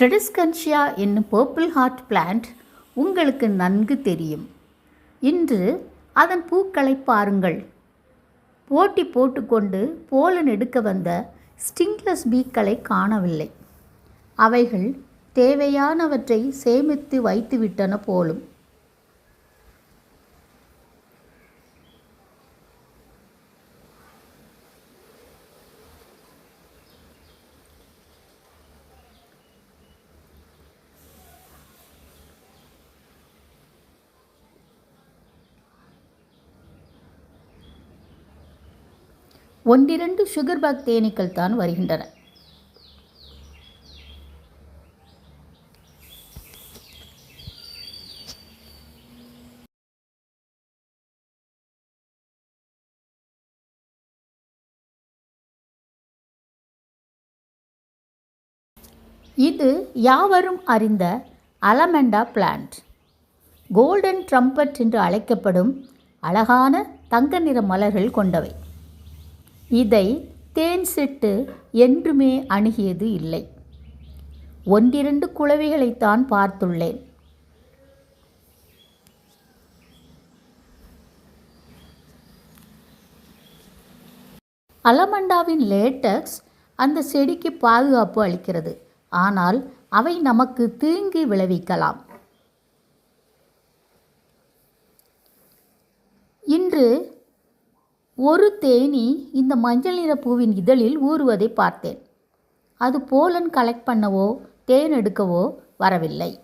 ட்ரெடிஸ்கன்ஷியா என்னும் purple heart plant உங்களுக்கு நன்கு தெரியும். இன்று அதன் பூக்களை பாருங்கள். போட்டி போட்டுக்கொண்டு போலன் எடுக்க வந்த ஸ்டிங்லஸ் பீக்களை காணவில்லை. அவைகள் தேவையானவற்றை சேமித்து வைத்துவிட்டன போலும். ஒன்றிரண்டு சுகர் பாக் தேனீக்கள் தான் வருகின்றன. இது யாவரும் அறிந்த அலமெண்டா பிளான்ட். கோல்டன் ட்ரம்பட் என்று அழைக்கப்படும் அழகான தங்க நிற மலர்கள் கொண்டவை. இதை தேன் சிட்டு என்றுமே அணுகியது இல்லை. ஒன்றிரண்டு குளவிகளைத்தான் பார்த்துள்ளேன். அலமண்டாவின் லேட்டக்ஸ் அந்த செடிக்கு பாதுகாப்பு அளிக்கிறது. ஆனால் அவை நமக்கு தீங்கு விளைவிக்கலாம். இன்று ஒரு தேனி இந்த மஞ்சள் நிற பூவின் இதழில் ஊறுவதை பார்த்தேன். அது போலன் கலெக்ட் பண்ணவோ தேன் எடுக்கவோ வரவில்லை.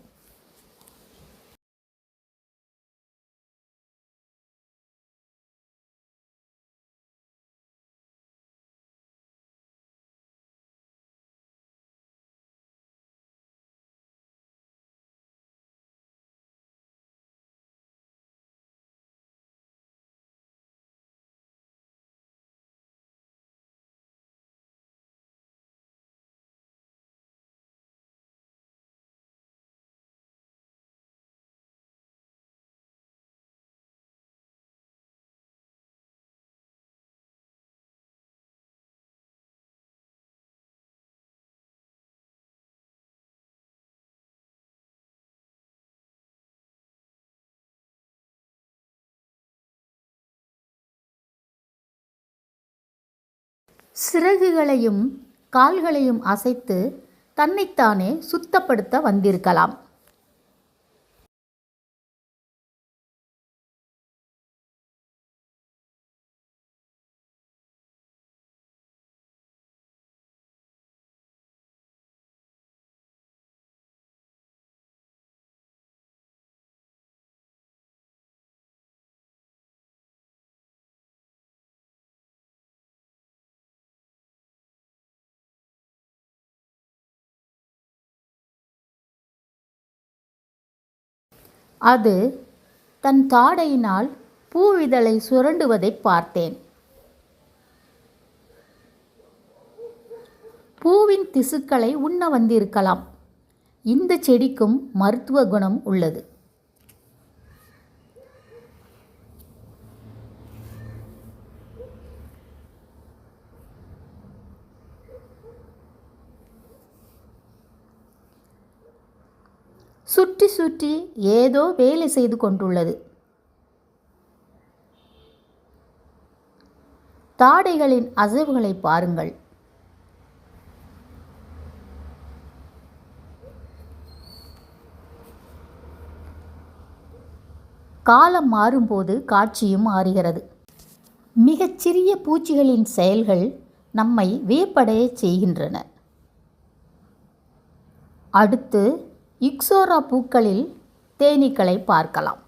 சிறகுகளையும் கால்களையும் அசைத்து தன்னைத்தானே சுத்தப்படுத்த வந்திருக்கலாம். அது தன் தாடையினால் பூவிதழை சுரண்டுவதைப் பார்த்தேன். பூவின் திசுக்களை உண்ண வந்திருக்கலாம். இந்த செடிக்கும் மருத்துவ குணம் உள்ளது. சுற்றி சுற்றி ஏதோ வேலை செய்து கொண்டுள்ளது. தாடைகளின் அசைவுகளை பாருங்கள். காலம் மாறும்போது காட்சியும் மாறுகிறது. மிகச்சிறிய பூச்சிகளின் செயல்கள் நம்மை வியப்படையச் செய்கின்றன. அடுத்து இக்ஸோரா பூக்களில் தேனீக்களை பார்க்கலாம்.